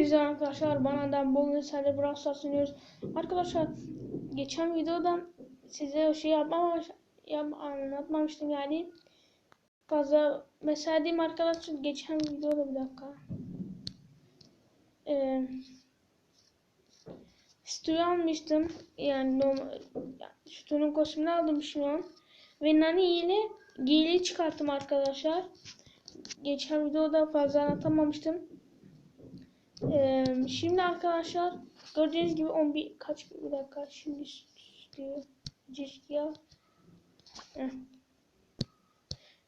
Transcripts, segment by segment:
Hepinize arkadaşlar bana bugün sizlerle Brawl Stars. Arkadaşlar geçen videoda size o şey yapmamış, yap, anlatmamıştım yani. Fazla mesela diyeyim arkadaşlar geçen videoda bir dakika. Ee, Stu'yu almıştım. Yani Stu'nun kostümünü aldım şu an. Ve Nani ile Gale'i çıkarttım arkadaşlar. Geçen videoda fazla anlatamamıştım. Ee, şimdi arkadaşlar gördüğünüz gibi 11 kaç bir dakika şimdi diyor ya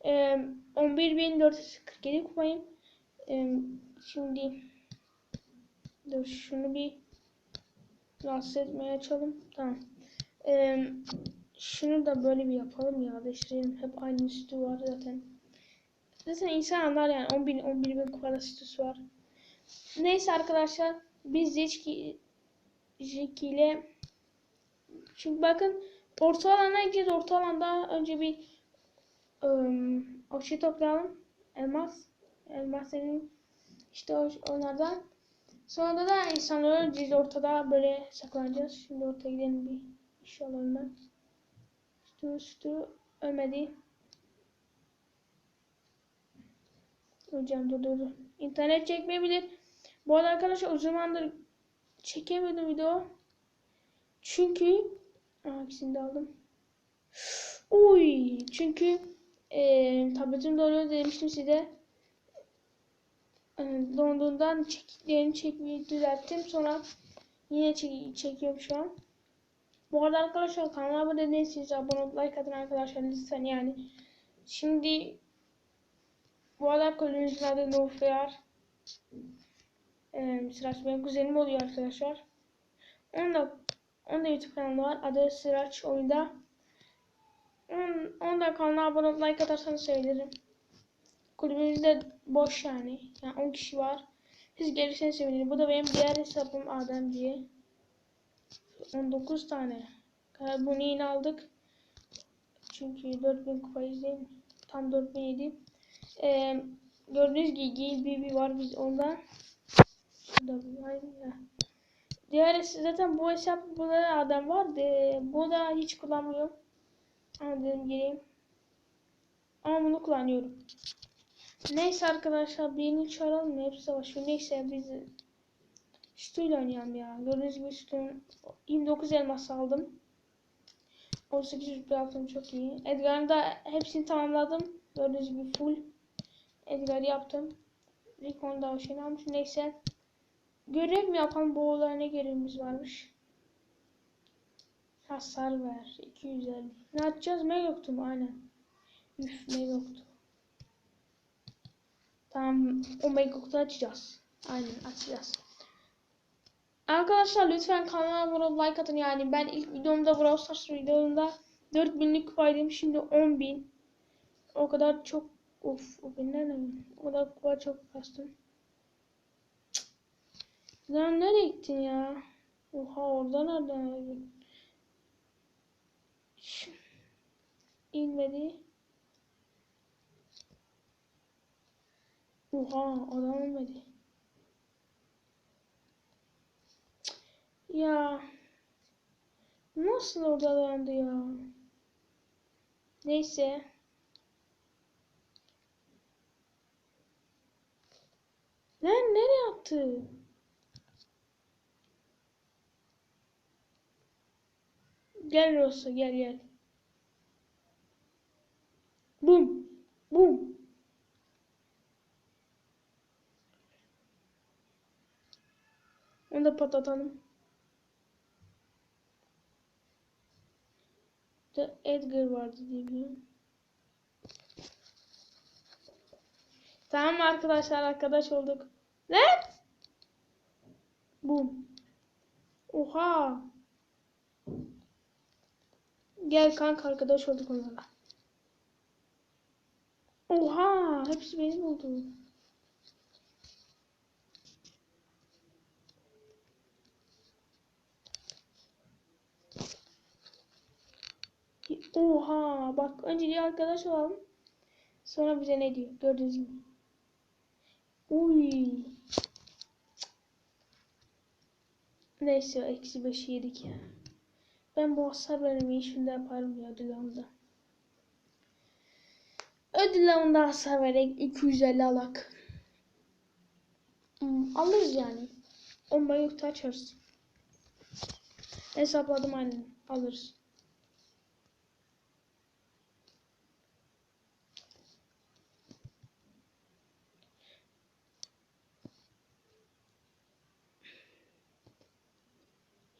ee, 11.447 kupayım. Ee, şimdi dur şunu bir rahatsız etmeye açalım. Tamam. Ee, şunu da böyle bir yapalım ya değiştirelim. Hep aynı üstü var zaten. Zaten insan anlar yani 11 11 bin kupada sütüsü var Neyse arkadaşlar biz Zeki ile şimdi bakın orta alana gideceğiz. Orta alanda önce bir o şey toplayalım. Elmas. Elmas dediğim işte onlardan. Sonra da insanları öleceğiz. Ortada böyle saklanacağız. Şimdi ortaya gidelim bir iş ben. Sütü sütü ölmedi. Öleceğim dur dur dur. İnternet çekmeyebilir. Bu arada arkadaşlar o zamandır çekemiyordum video. Çünkü Aa, ikisini de aldım. Uy, çünkü e, tabletim donuyor demiştim size. E, donduğundan çekiklerini çekmeyi düzelttim. Sonra yine çek çekiyorum şu an. Bu arada arkadaşlar kanala abone değilseniz abone olup like atın arkadaşlar lütfen yani. Şimdi bu arada kulübümüzün adı Ee, Sıraç benim kuzenim oluyor arkadaşlar. Onun da, onun da YouTube kanalı var. Adı Sıraç Oyunda. Onun, onun da kanalına abone olup like atarsanız sevinirim. Kulübümüzde boş yani. Yani 10 kişi var. Siz gelirseniz sevinirim. Bu da benim diğer hesabım Adem diye. 19 tane. Bunu yine aldık. Çünkü 4000 kupayız değil mi? Tam 4007. Ee, gördüğünüz gibi BB var biz onda. Ya. Diğer zaten bu hesap burada adam vardı. Bu da hiç kullanmıyorum. Dedim gireyim. Ama bunu kullanıyorum. Neyse arkadaşlar birini çağıralım mı? Hepsi savaşıyor. Neyse biz Stu'yla oynayalım ya. Gördüğünüz gibi Stu'nun 29 elmas aldım. 18 rütbe yaptım çok iyi. Edgar'ın da hepsini tamamladım. Gördüğünüz gibi full Edgar yaptım. Recon da o şeyini almış. Neyse. Görev mi yapan olay ne görevimiz varmış? Hasar ver. 250. Ne atacağız? Megoktu mu? Aynen. Üf Megoktu. Tamam. O Megoktu açacağız. Aynen açacağız. Arkadaşlar lütfen kanalıma abone like atın yani. Ben ilk videomda Brawl Stars videomda 4000'lik kupaydım. Şimdi 10.000. O kadar çok of o ben nereden o kadar kupa çok bastım. Lan nereye gittin ya? Oha orada nereden geldin? İnmedi. Oha adam ölmedi. Ya nasıl orada dayandı ya? Neyse. Lan nereye attı? Gel Rosa gel gel. Bum. Bum. Onu da patlatalım. Da Edgar vardı diye biliyorum. Tamam arkadaşlar arkadaş olduk. Ne? Bum. Oha. Gel kanka arkadaş olduk onlarla. Oha hepsi benim oldu. Oha bak önce bir arkadaş olalım. Sonra bize ne diyor gördünüz mü? Uy. Neyse eksi 5 yedik ya. Ben bu hasar vermeyi şimdi yaparım ya ödül avında. Ödül avında hasar vererek 250 alak. Hmm, alırız yani. 10 bayokta açarız. Hesapladım aynen. Alırız.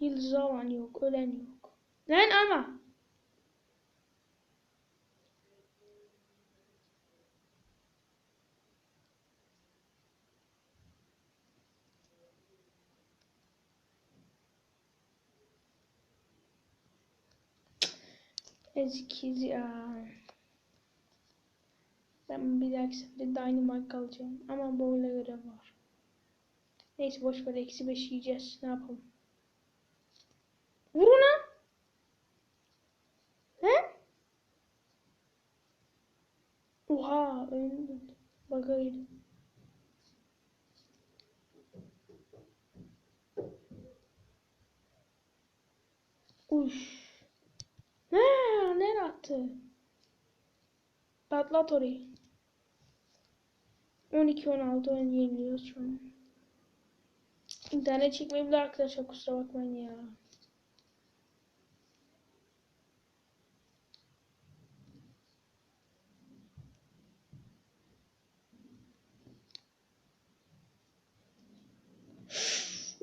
Yıldız alan yok. Ölen yok. Lan ama. Ezikiz ya. Ben bir dahaki sefere Dynamite alacağım. Ama böyle görev var. Neyse boş ver. Eksi 5 yiyeceğiz. Ne yapalım? Vur ona. Oha öldüm. Girdim. Uş. Ne? Nereye attı? Patlat orayı. 12-16 oyun yeniliyoruz şu an. İnternet çekmeyebilir arkadaşlar kusura bakmayın ya.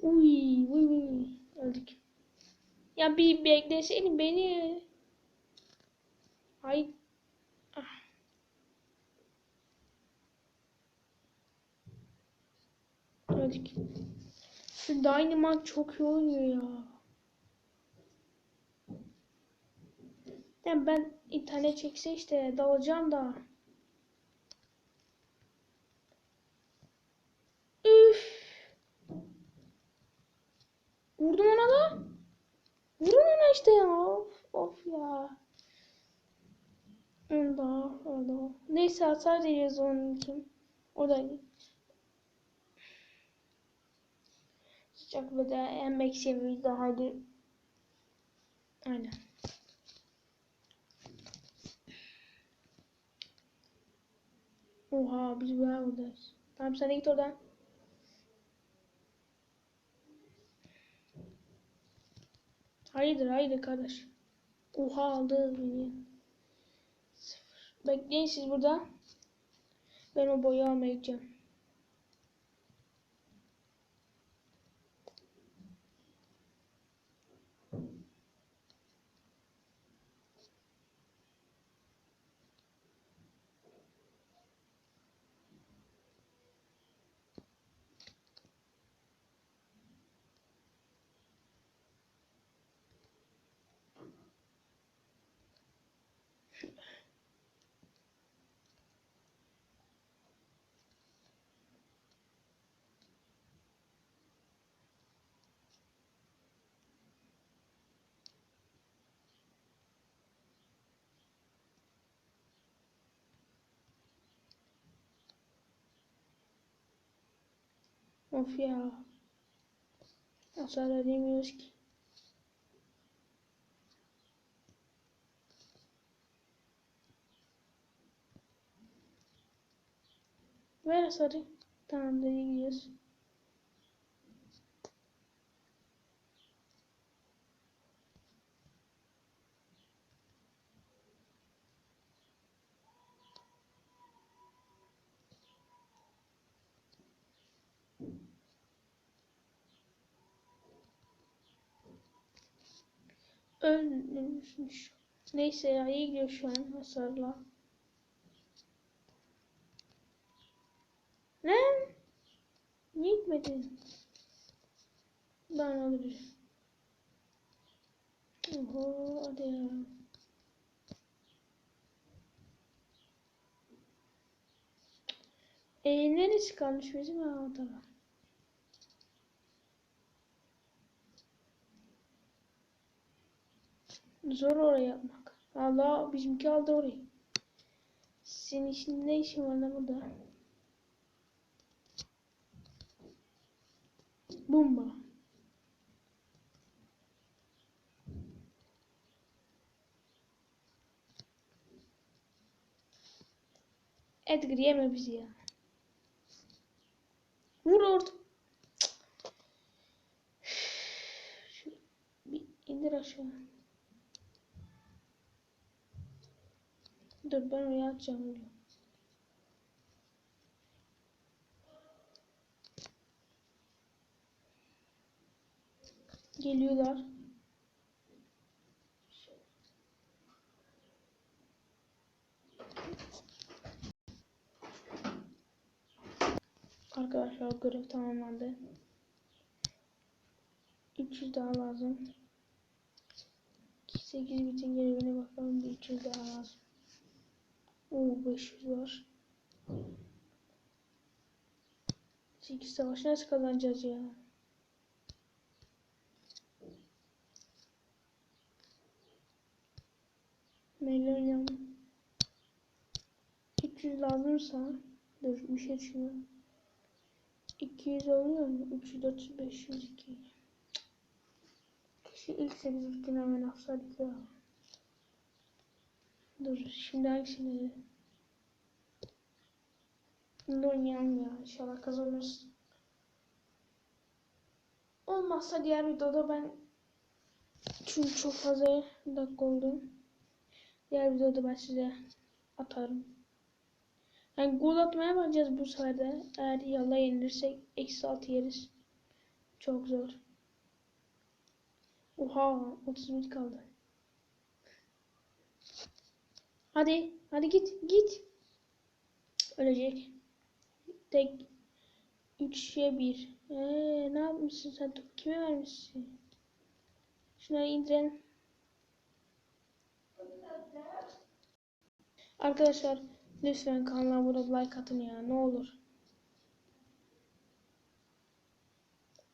Uy, uy, uy. Öldük. Ya bir bekleseydin beni. Ay. Ah. Şu Dynamite çok iyi oynuyor ya. Yani ben internet çekse işte dalacağım da. Üf. Vurdum ona da. Vurun ona işte ya. Of, of ya. Onda, orada. Neyse hasar diyeceğiz onun için. O da sıcak ve de en eksiğimiz de hadi. Aynen. Oha biz bayağı buradayız. Tamam sen git oradan. Hayırdır hayırdır kardeş. Oha aldı beni. Sıfır. Bekleyin siz burada. Ben o boyu almaya Of ya. Hasar edemiyoruz ki. Ver hasarı. Tamam dedi gidiyoruz. Ölmüş. Neyse ya iyi gidiyor şu an hasarla. Ne? Niye gitmedin? Ben alırım. Oho hadi ya. E neresi kalmış bizim ha o taraf? Zor oraya yapmak. Allah bizimki aldı orayı. Senin işin ne işin var lan burada? Bomba. Edgar yeme bizi ya. Vur orta. Şu, bir indir aşağı. Dur ben oraya atacağım. Geliyorlar. Arkadaşlar görev tamamlandı. 300 daha lazım. 8 bitin görevine bakalım. Bir 300 daha lazım. Oo 500 var. 8 savaş nasıl kazanacağız ya? Melonyam 300 lazımsa dur bir şey düşünüyorum. 200 oluyor mu? 300, 400, 500, 200. Keşke ilk 8 bitini hemen ya. Dur şimdi hangisini? Şimdi oynayalım ya. İnşallah kazanırız. Olmazsa diğer videoda ben çünkü çok fazla dakika oldu. Diğer videoda ben size atarım. Yani gol atmaya bakacağız bu sefer. Eğer yalla yenilirsek eksi altı yeriz. Çok zor. Oha 30 minut kaldı. Hadi hadi git git. Ölecek. Tek 3'e 1. Eee ne yapmışsın sen? Topu kime vermişsin? Şunları indirelim. Arkadaşlar lütfen kanala abone like atın ya ne olur.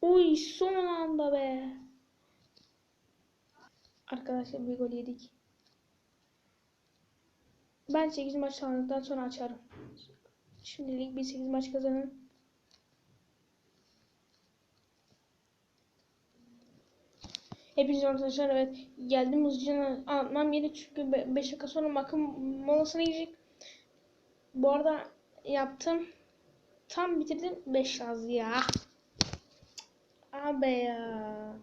Oy son anda be. Arkadaşlar bir gol yedik. Ben 8 maç aldıktan sonra açarım. Şimdilik bir 8 maç kazanın. Hepinize arkadaşlar evet geldim hızlıca anlatmam gerek çünkü 5 dakika sonra bakım molasına girecek. Bu arada yaptım. Tam bitirdim 5 yazdı ya. Abi ya.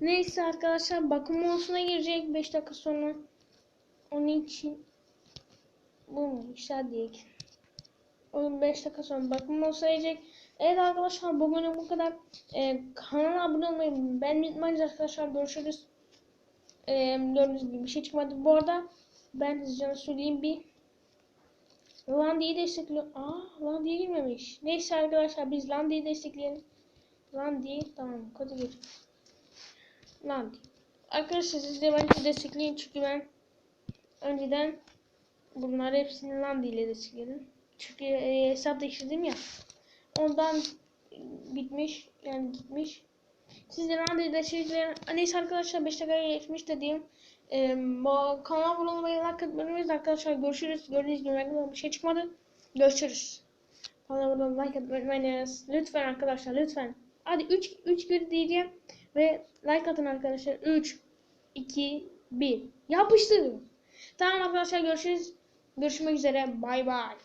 Neyse arkadaşlar bakım molasına girecek 5 dakika sonra. Onun için bu işte değil. Onun 5 dakika sonra bakım molasına girecek. Evet arkadaşlar bugün bu kadar. Ee, kanala abone olmayı ben unutmayın arkadaşlar. Görüşürüz. Ee, gördüğünüz gibi bir şey çıkmadı. Bu arada ben hızlıca söyleyeyim bir Landi'yi destekliyor. Aa Landi'ye girmemiş. Neyse arkadaşlar biz Landi'yi destekleyelim. Landi tamam kodu gir. Landi. Arkadaşlar siz de bence destekleyin çünkü ben önceden bunları hepsini Landi ile destekledim. Çünkü e, hesap değiştirdim ya. Ondan bitmiş yani gitmiş. Hadi de şeyler neyse arkadaşlar 5 dakika geçmiş de diyeyim. Ee, bu kanala abone olmayı like atmayı arkadaşlar görüşürüz. Gördüğünüz gibi benim bir şey çıkmadı. Görüşürüz. Kanala abone like unutmayınız. Lütfen arkadaşlar lütfen. Hadi 3 3 gün diyeceğim ve like atın arkadaşlar. 3 2 1 yapıştırın. Tamam arkadaşlar görüşürüz. Görüşmek üzere. Bay bay.